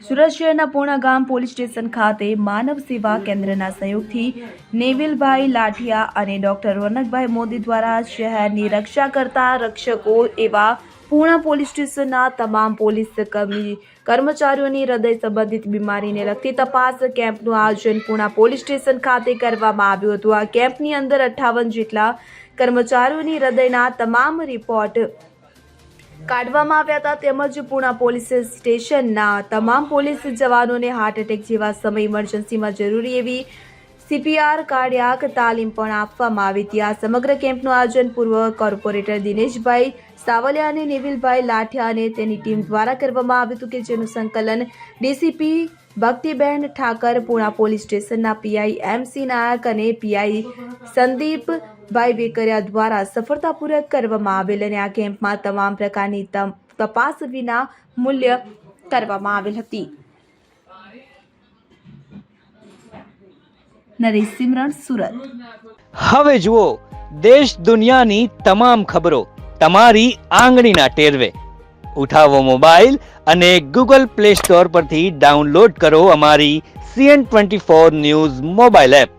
સુરત શહેરના પૂર્ણા ગામ police station ખાતે માનવ સેવા કેન્દ્રના સહયોગથી નેવિલભાઈ લાઠિયા અને ડોક્ટર વનકભાઈ મોદી દ્વારા શહેરની રક્ષા કરતા રક્ષકો એવા પૂર્ણા પોલીસ સ્ટેશનના તમામ પોલીસ કર્મી કર્મચારીઓની હૃદય સંબંધિત બીમારીને લગતી તપાસ કેમ્પનું આયોજન પૂર્ણા પોલીસ સ્ટેશન ખાતે કરવામાં આવ્યું હતું. આ કેમ્પની અંદર અઠ્ઠાવન જેટલા કર્મચારીઓની હૃદયના તમામ રિપોર્ટ કાઢવામાં આવ્યા હતા તેમજ પૂણા પોલીસ સ્ટેશનના તમામ પોલીસ જવાનોને હાર્ટ એટેક જેવા સમય ઇમરજન્સીમાં જરૂરી એવી સીપીઆર કાર્ડિયાક તાલીમ પણ આપવામાં આવી હતી. આ સમગ્ર કેમ્પનું આયોજન પૂર્વ કોર્પોરેટર દિનેશભાઈ સાવલિયા અને નેવિલભાઈ લાઠિયા અને તેની ટીમ દ્વારા કરવામાં આવ્યું હતું કે જેનું સંકલન ડીસીપી ભક્તિબેન ઠાકર, પૂણા પોલીસ સ્ટેશનના પીઆઈ એમસી નાયક અને પીઆઈ સંદીપભાઈ વેકરિયા દ્વારા સફળતાપૂર્વક કરવામાં આવેલ અને આ કેમ્પમાં તમામ પ્રકારની તપાસ વિના મૂલ્ય કરવામાં આવેલ હતી. હવે જુઓ, દેશ દુનિયાની તમામ ખબરો તમારી આંગળીના ટેરવે. ઉઠાવો મોબાઈલ અને ગૂગલ પ્લે સ્ટોર પરથી ડાઉનલોડ કરો અમારી CN twenty four news mobile app.